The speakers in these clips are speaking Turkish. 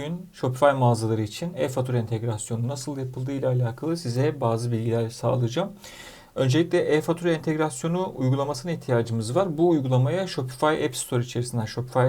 Bugün Shopify mağazaları için e-fatura entegrasyonu nasıl yapıldığı ile alakalı size bazı bilgiler sağlayacağım. Öncelikle e-fatura entegrasyonu uygulamasına ihtiyacımız var. Bu uygulamaya Shopify App Store içerisinden, Shopify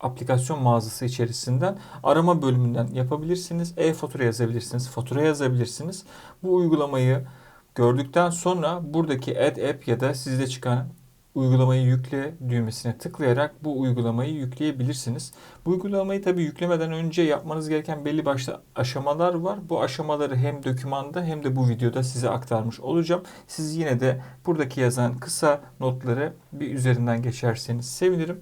aplikasyon mağazası içerisinden arama bölümünden yapabilirsiniz. E-fatura yazabilirsiniz, fatura yazabilirsiniz. Bu uygulamayı gördükten sonra buradaki Add App ya da sizde çıkan uygulamayı yükle düğmesine tıklayarak bu uygulamayı yükleyebilirsiniz. Bu uygulamayı tabii yüklemeden önce yapmanız gereken belli başlı aşamalar var. Bu aşamaları hem dokümanda hem de bu videoda size aktarmış olacağım. Siz yine de buradaki yazan kısa notları bir üzerinden geçerseniz sevinirim.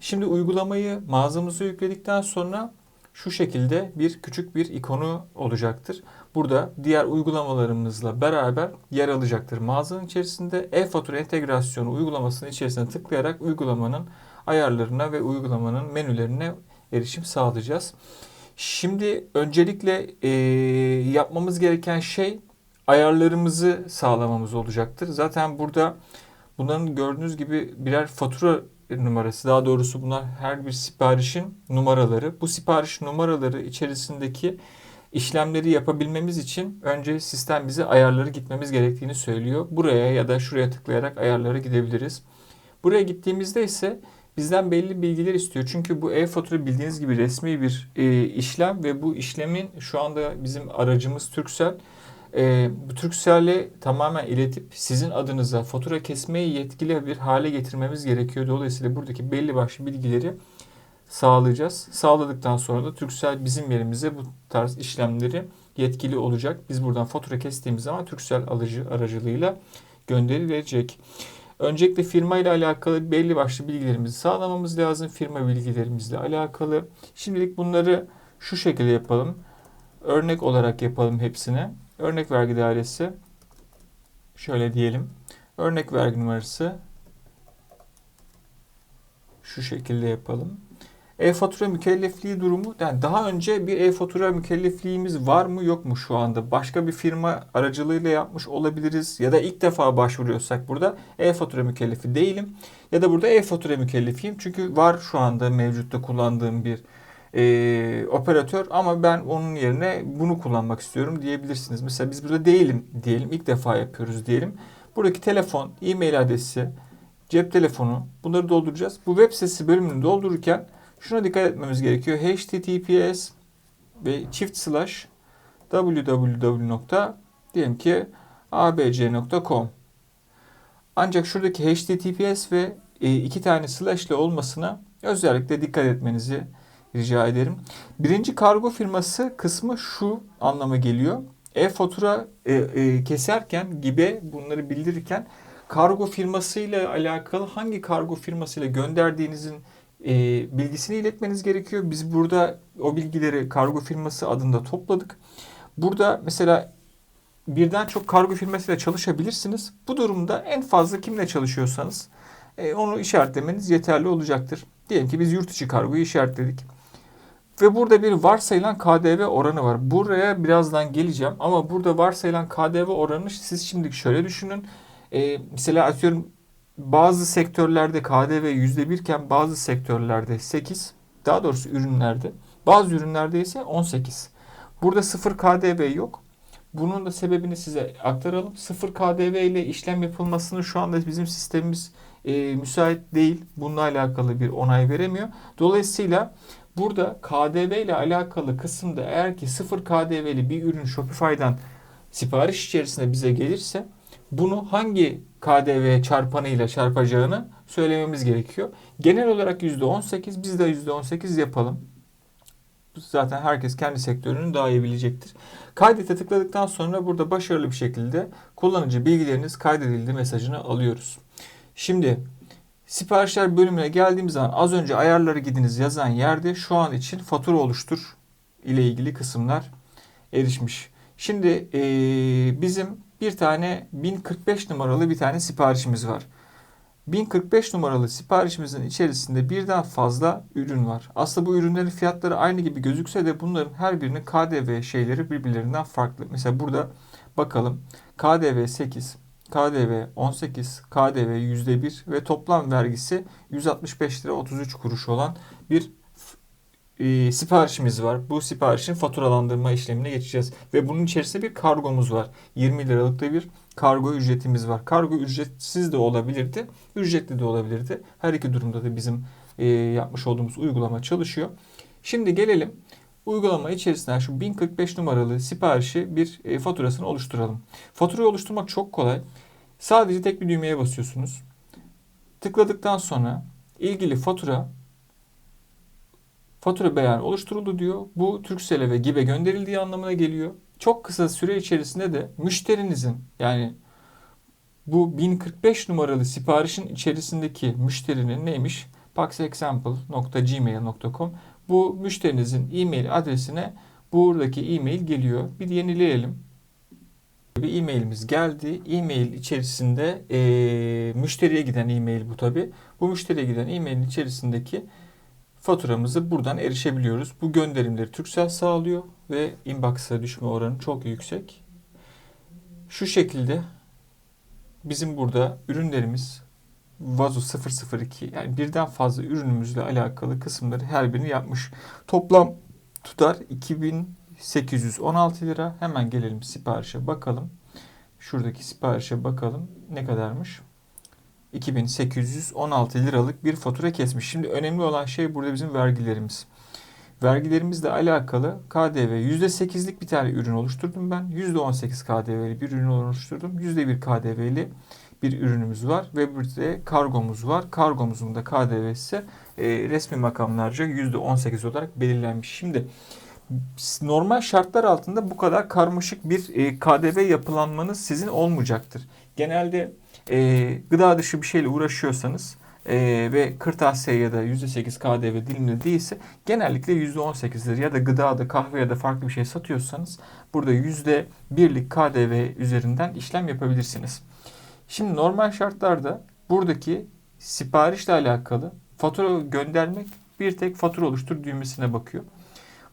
Şimdi uygulamayı mağazamıza yükledikten sonra şu şekilde bir küçük bir ikonu olacaktır. Burada diğer uygulamalarımızla beraber yer alacaktır. Mağazanın içerisinde e-fatura entegrasyonu uygulamasının içerisine tıklayarak uygulamanın ayarlarına ve uygulamanın menülerine erişim sağlayacağız. Şimdi öncelikle e, yapmamız gereken şey ayarlarımızı sağlamamız olacaktır. Zaten burada bunların gördüğünüz gibi birer fatura numarası. Daha doğrusu bunlar her bir siparişin numaraları. Bu sipariş numaraları içerisindeki işlemleri yapabilmemiz için önce sistem bize ayarları gitmemiz gerektiğini söylüyor. Buraya ya da şuraya tıklayarak ayarlara gidebiliriz. Buraya gittiğimizde ise bizden belli bilgiler istiyor. Çünkü bu e-fatura bildiğiniz gibi resmi bir e, işlem ve bu işlemin şu anda bizim aracımız Turkcell. E, bu Turkcell'e tamamen iletip sizin adınıza fatura kesmeyi yetkili bir hale getirmemiz gerekiyor. Dolayısıyla buradaki belli başlı bilgileri sağlayacağız. Sağladıktan sonra da Turkcell bizim yerimize bu tarz işlemleri yetkili olacak. Biz buradan fatura kestiğimiz zaman Turkcell alıcı aracılığıyla gönderilecek. Öncelikle firma ile alakalı belli başlı bilgilerimizi sağlamamız lazım. Firma bilgilerimizle alakalı. Şimdilik bunları şu şekilde yapalım. Örnek olarak yapalım hepsine. Örnek vergi dairesi şöyle diyelim. Örnek vergi numarası şu şekilde yapalım. E-fatura mükellefliği durumu yani daha önce bir e-fatura mükellefliğimiz var mı yok mu şu anda? Başka bir firma aracılığıyla yapmış olabiliriz ya da ilk defa başvuruyorsak burada e-fatura mükellefi değilim ya da burada e-fatura mükellefiyim çünkü var şu anda mevcutta kullandığım bir e, operatör ama ben onun yerine bunu kullanmak istiyorum diyebilirsiniz. Mesela biz burada değilim diyelim ilk defa yapıyoruz diyelim. Buradaki telefon, e-mail adresi, cep telefonu bunları dolduracağız. Bu web sitesi bölümünü doldururken Şuna dikkat etmemiz gerekiyor. HTTPS ve çift slash www. diyelim ki abc.com ancak şuradaki HTTPS ve e, iki tane slash ile olmasına özellikle dikkat etmenizi rica ederim. Birinci kargo firması kısmı şu anlama geliyor. E-fatura e, e, keserken gibi bunları bildirirken kargo firmasıyla alakalı hangi kargo firmasıyla gönderdiğinizin e, bilgisini iletmeniz gerekiyor. Biz burada o bilgileri kargo firması adında topladık. Burada mesela birden çok kargo firmasıyla çalışabilirsiniz. Bu durumda en fazla kimle çalışıyorsanız e, onu işaretlemeniz yeterli olacaktır. Diyelim ki biz yurt içi kargoyu işaretledik. Ve burada bir varsayılan KDV oranı var. Buraya birazdan geleceğim ama burada varsayılan KDV oranı siz şimdi şöyle düşünün. E, mesela atıyorum bazı sektörlerde KDV %1 iken bazı sektörlerde 8 daha doğrusu ürünlerde bazı ürünlerde ise 18. Burada sıfır KDV yok. Bunun da sebebini size aktaralım. Sıfır KDV ile işlem yapılmasını şu anda bizim sistemimiz e, müsait değil. Bununla alakalı bir onay veremiyor. Dolayısıyla burada KDV ile alakalı kısımda eğer ki sıfır KDV'li bir ürün Shopify'dan sipariş içerisinde bize gelirse bunu hangi KDV çarpanıyla çarpacağını söylememiz gerekiyor. Genel olarak %18 biz de %18 yapalım. Zaten herkes kendi sektörünü daha iyi bilecektir. Kaydete tıkladıktan sonra burada başarılı bir şekilde kullanıcı bilgileriniz kaydedildi mesajını alıyoruz. Şimdi siparişler bölümüne geldiğimiz zaman az önce ayarları gidiniz yazan yerde şu an için fatura oluştur ile ilgili kısımlar erişmiş. Şimdi ee, bizim bir tane 1045 numaralı bir tane siparişimiz var. 1045 numaralı siparişimizin içerisinde birden fazla ürün var. Aslında bu ürünlerin fiyatları aynı gibi gözükse de bunların her birinin KDV şeyleri birbirlerinden farklı. Mesela burada bakalım KDV 8, KDV 18, KDV %1 ve toplam vergisi 165 lira 33 kuruş olan bir e, siparişimiz var. Bu siparişin faturalandırma işlemine geçeceğiz. Ve bunun içerisinde bir kargomuz var. 20 liralık da bir kargo ücretimiz var. Kargo ücretsiz de olabilirdi, ücretli de olabilirdi. Her iki durumda da bizim e, yapmış olduğumuz uygulama çalışıyor. Şimdi gelelim uygulama içerisinden şu 1045 numaralı siparişi bir e, faturasını oluşturalım. Faturayı oluşturmak çok kolay. Sadece tek bir düğmeye basıyorsunuz. Tıkladıktan sonra ilgili fatura fatura beyanı oluşturuldu diyor. Bu Turkcell'e ve GİB'e gönderildiği anlamına geliyor. Çok kısa süre içerisinde de müşterinizin yani bu 1045 numaralı siparişin içerisindeki müşterinin neymiş? paxexample.gmail.com Bu müşterinizin e-mail adresine buradaki e-mail geliyor. Bir yenileyelim. Bir e-mailimiz geldi. E-mail içerisinde e, müşteriye giden e-mail bu tabi. Bu müşteriye giden e-mailin içerisindeki faturamızı buradan erişebiliyoruz. Bu gönderimleri Turkcell sağlıyor ve inbox'a düşme oranı çok yüksek. Şu şekilde bizim burada ürünlerimiz Vazo 002 yani birden fazla ürünümüzle alakalı kısımları her birini yapmış. Toplam tutar 2816 lira. Hemen gelelim siparişe bakalım. Şuradaki siparişe bakalım ne kadarmış. 2816 liralık bir fatura kesmiş. Şimdi önemli olan şey burada bizim vergilerimiz. Vergilerimizle alakalı KDV %8'lik bir tane ürün oluşturdum ben. %18 KDV'li bir ürün oluşturdum. %1 KDV'li bir ürünümüz var ve bir de kargomuz var. Kargomuzun da KDV'si e, resmi makamlarca %18 olarak belirlenmiş. Şimdi normal şartlar altında bu kadar karmaşık bir e, KDV yapılanmanız sizin olmayacaktır. Genelde e, gıda dışı bir şeyle uğraşıyorsanız e, ve kırtasiye ya da %8 KDV dilimli değilse genellikle %18'dir. Ya da gıda da kahve ya da farklı bir şey satıyorsanız burada %1'lik KDV üzerinden işlem yapabilirsiniz. Şimdi normal şartlarda buradaki siparişle alakalı fatura göndermek bir tek fatura oluştur düğmesine bakıyor.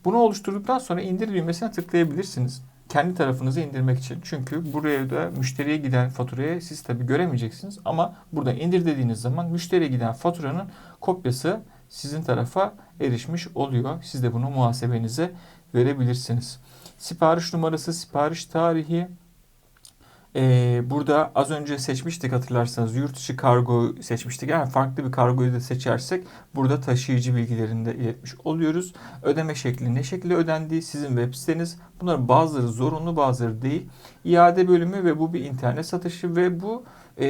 Bunu oluşturduktan sonra indir düğmesine tıklayabilirsiniz. Kendi tarafınıza indirmek için. Çünkü buraya da müşteriye giden faturayı siz tabi göremeyeceksiniz. Ama burada indir dediğiniz zaman müşteriye giden faturanın kopyası sizin tarafa erişmiş oluyor. Siz de bunu muhasebenize verebilirsiniz. Sipariş numarası, sipariş tarihi, ee, burada az önce seçmiştik hatırlarsanız yurt dışı kargo seçmiştik. Yani farklı bir kargoyu da seçersek burada taşıyıcı bilgilerini de iletmiş oluyoruz. Ödeme şekli ne şekilde ödendiği sizin web siteniz. Bunların bazıları zorunlu bazıları değil. İade bölümü ve bu bir internet satışı ve bu e,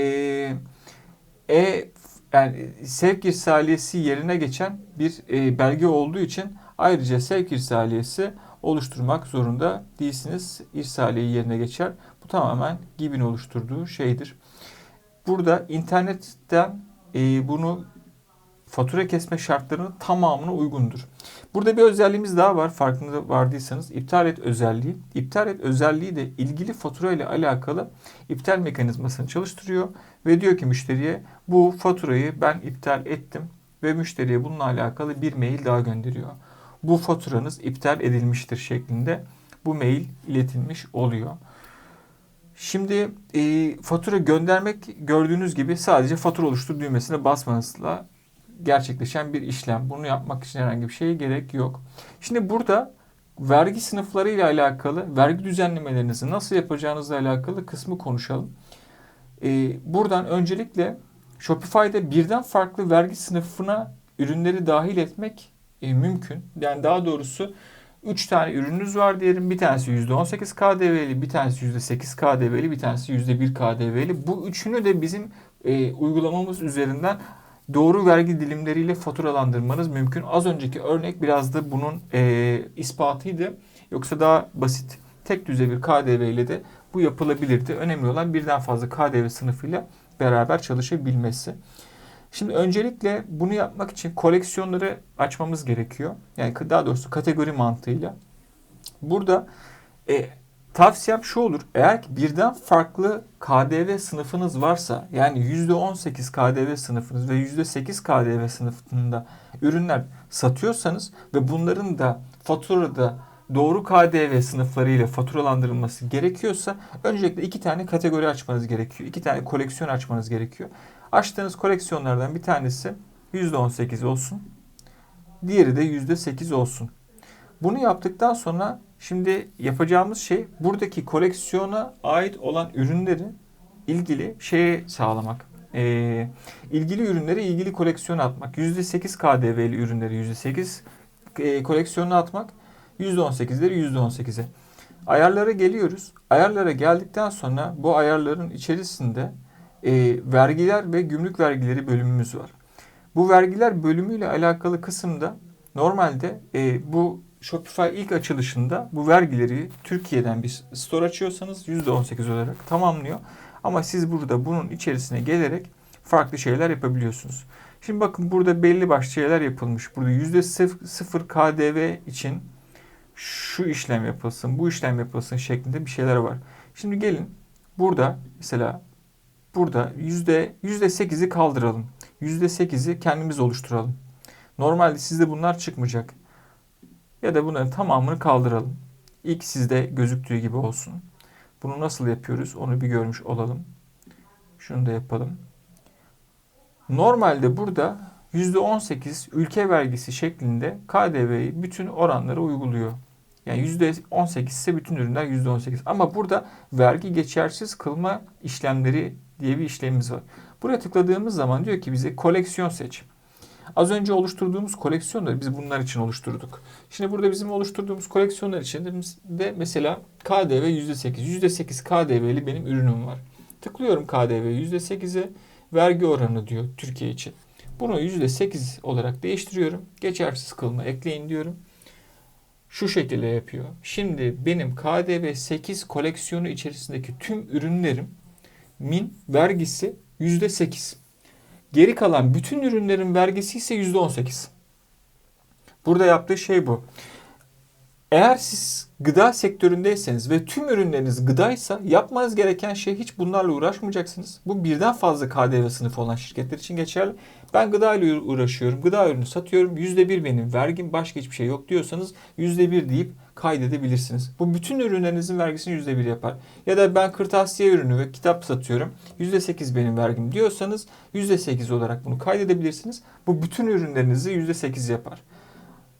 e yani sevk irsaliyesi yerine geçen bir e, belge olduğu için ayrıca sevk irsaliyesi oluşturmak zorunda değilsiniz. İrsaliye yerine geçer. Bu tamamen GİB'in oluşturduğu şeydir. Burada internetten e, bunu fatura kesme şartlarının tamamına uygundur. Burada bir özelliğimiz daha var farkında vardıysanız iptal et özelliği. İptal et özelliği de ilgili fatura ile alakalı iptal mekanizmasını çalıştırıyor ve diyor ki müşteriye bu faturayı ben iptal ettim ve müşteriye bununla alakalı bir mail daha gönderiyor. Bu faturanız iptal edilmiştir şeklinde bu mail iletilmiş oluyor. Şimdi e, fatura göndermek gördüğünüz gibi sadece fatura oluştur düğmesine basmanızla gerçekleşen bir işlem. Bunu yapmak için herhangi bir şeye gerek yok. Şimdi burada vergi sınıfları ile alakalı, vergi düzenlemelerinizi nasıl yapacağınızla alakalı kısmı konuşalım. E, buradan öncelikle Shopify'da birden farklı vergi sınıfına ürünleri dahil etmek e, mümkün. Yani daha doğrusu 3 tane ürününüz var diyelim. Bir tanesi %18 KDV'li, bir tanesi %8 KDV'li, bir tanesi %1 KDV'li. Bu üçünü de bizim e, uygulamamız üzerinden doğru vergi dilimleriyle faturalandırmanız mümkün. Az önceki örnek biraz da bunun e, ispatıydı. Yoksa daha basit tek düzey bir KDV ile de bu yapılabilirdi. Önemli olan birden fazla KDV sınıfıyla beraber çalışabilmesi. Şimdi öncelikle bunu yapmak için koleksiyonları açmamız gerekiyor. Yani daha doğrusu kategori mantığıyla. Burada e, tavsiyem şu olur. Eğer ki birden farklı KDV sınıfınız varsa yani %18 KDV sınıfınız ve %8 KDV sınıfında ürünler satıyorsanız ve bunların da faturada doğru KDV sınıflarıyla faturalandırılması gerekiyorsa öncelikle iki tane kategori açmanız gerekiyor. iki tane koleksiyon açmanız gerekiyor. Açtığınız koleksiyonlardan bir tanesi %18 olsun. Diğeri de %8 olsun. Bunu yaptıktan sonra şimdi yapacağımız şey buradaki koleksiyona ait olan ürünleri ilgili şeye sağlamak. Ee, ilgili ürünleri ilgili koleksiyona atmak. %8 KDV'li ürünleri %8 e, koleksiyona atmak. %18'leri %18'e. Ayarlara geliyoruz. Ayarlara geldikten sonra bu ayarların içerisinde e, vergiler ve gümrük vergileri bölümümüz var. Bu vergiler bölümüyle alakalı kısımda normalde e, bu Shopify ilk açılışında bu vergileri Türkiye'den bir store açıyorsanız %18 olarak tamamlıyor. Ama siz burada bunun içerisine gelerek farklı şeyler yapabiliyorsunuz. Şimdi bakın burada belli başlı şeyler yapılmış. Burada %0 KDV için şu işlem yapılsın, bu işlem yapılsın şeklinde bir şeyler var. Şimdi gelin burada mesela burada yüzde yüzde sekizi kaldıralım. Yüzde sekizi kendimiz oluşturalım. Normalde sizde bunlar çıkmayacak. Ya da bunların tamamını kaldıralım. İlk sizde gözüktüğü gibi olsun. Bunu nasıl yapıyoruz onu bir görmüş olalım. Şunu da yapalım. Normalde burada %18 ülke vergisi şeklinde KDV'yi bütün oranlara uyguluyor. Yani %18 ise bütün ürünler %18. Ama burada vergi geçersiz kılma işlemleri diye bir işlemimiz var. Buraya tıkladığımız zaman diyor ki bize koleksiyon seç. Az önce oluşturduğumuz koleksiyonları biz bunlar için oluşturduk. Şimdi burada bizim oluşturduğumuz koleksiyonlar için de mesela KDV %8. %8 KDV'li benim ürünüm var. Tıklıyorum KDV %8'e vergi oranı diyor Türkiye için. Bunu %8 olarak değiştiriyorum. Geçersiz kılma ekleyin diyorum. Şu şekilde yapıyor. Şimdi benim KDV 8 koleksiyonu içerisindeki tüm ürünlerim min vergisi %8. Geri kalan bütün ürünlerin vergisi ise %18. Burada yaptığı şey bu. Eğer siz gıda sektöründeyseniz ve tüm ürünleriniz gıdaysa yapmanız gereken şey hiç bunlarla uğraşmayacaksınız. Bu birden fazla KDV sınıfı olan şirketler için geçerli. Ben gıda ile uğraşıyorum. Gıda ürünü satıyorum. %1 benim vergim başka hiçbir şey yok diyorsanız %1 deyip kaydedebilirsiniz. Bu bütün ürünlerinizin vergisini %1 yapar. Ya da ben kırtasiye ürünü ve kitap satıyorum. %8 benim vergim diyorsanız %8 olarak bunu kaydedebilirsiniz. Bu bütün ürünlerinizi %8 yapar.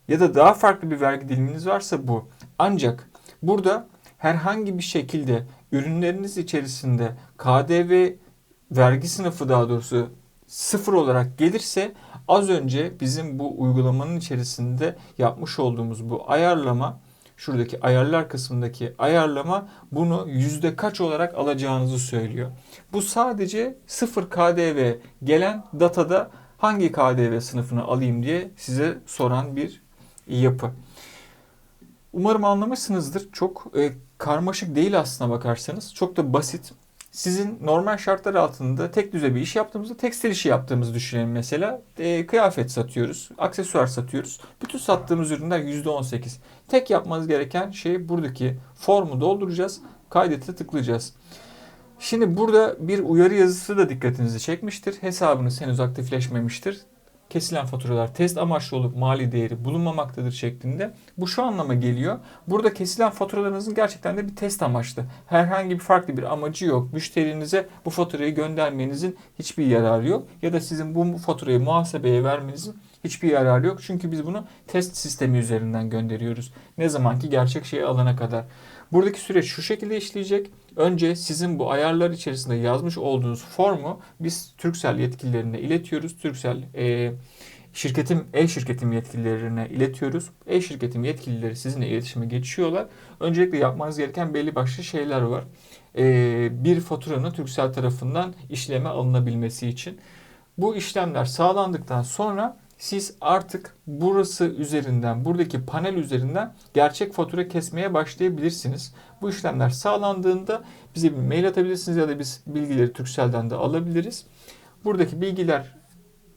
Ya da daha farklı bir vergi diliminiz varsa bu. Ancak burada herhangi bir şekilde ürünleriniz içerisinde KDV vergi sınıfı daha doğrusu sıfır olarak gelirse az önce bizim bu uygulamanın içerisinde yapmış olduğumuz bu ayarlama şuradaki ayarlar kısmındaki ayarlama bunu yüzde kaç olarak alacağınızı söylüyor. Bu sadece sıfır KDV gelen datada hangi KDV sınıfını alayım diye size soran bir yapı. Umarım anlamışsınızdır. Çok e, karmaşık değil aslına bakarsanız. Çok da basit. Sizin normal şartlar altında tek düze bir iş yaptığımızda tekstil işi yaptığımızı düşünelim mesela. E, kıyafet satıyoruz, aksesuar satıyoruz. Bütün sattığımız ürünler %18. Tek yapmanız gereken şey buradaki formu dolduracağız. Kaydete tıklayacağız. Şimdi burada bir uyarı yazısı da dikkatinizi çekmiştir. Hesabınız henüz aktifleşmemiştir kesilen faturalar test amaçlı olup mali değeri bulunmamaktadır şeklinde. Bu şu anlama geliyor. Burada kesilen faturalarınızın gerçekten de bir test amaçlı. Herhangi bir farklı bir amacı yok. Müşterinize bu faturayı göndermenizin hiçbir yararı yok. Ya da sizin bu faturayı muhasebeye vermenizin hiçbir yararı yok. Çünkü biz bunu test sistemi üzerinden gönderiyoruz. Ne zamanki gerçek şeyi alana kadar. Buradaki süreç şu şekilde işleyecek. Önce sizin bu ayarlar içerisinde yazmış olduğunuz formu biz Turkcell yetkililerine iletiyoruz. Turkcell e, şirketim e-şirketim yetkililerine iletiyoruz. E-şirketim yetkilileri sizinle iletişime geçiyorlar. Öncelikle yapmanız gereken belli başlı şeyler var. E, bir faturanın Turkcell tarafından işleme alınabilmesi için. Bu işlemler sağlandıktan sonra siz artık burası üzerinden, buradaki panel üzerinden gerçek fatura kesmeye başlayabilirsiniz. Bu işlemler sağlandığında bize bir mail atabilirsiniz ya da biz bilgileri Turkcell'den de alabiliriz. Buradaki bilgiler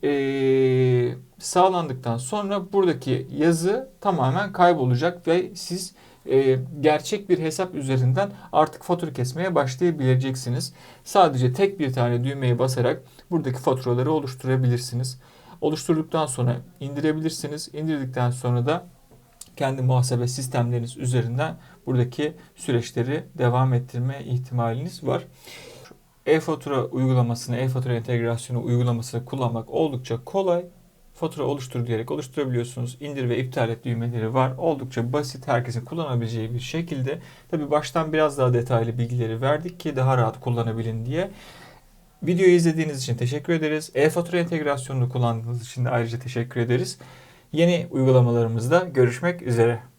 e, sağlandıktan sonra buradaki yazı tamamen kaybolacak ve siz e, gerçek bir hesap üzerinden artık fatura kesmeye başlayabileceksiniz. Sadece tek bir tane düğmeye basarak buradaki faturaları oluşturabilirsiniz. Oluşturduktan sonra indirebilirsiniz. İndirdikten sonra da kendi muhasebe sistemleriniz üzerinden buradaki süreçleri devam ettirme ihtimaliniz var. E-fatura uygulamasını, e-fatura entegrasyonu uygulamasını kullanmak oldukça kolay. fatura oluştur diyerek oluşturabiliyorsunuz. İndir ve iptal et düğmeleri var. Oldukça basit, herkesin kullanabileceği bir şekilde. Tabi baştan biraz daha detaylı bilgileri verdik ki daha rahat kullanabilin diye. Videoyu izlediğiniz için teşekkür ederiz. E-fatura entegrasyonunu kullandığınız için de ayrıca teşekkür ederiz. Yeni uygulamalarımızda görüşmek üzere.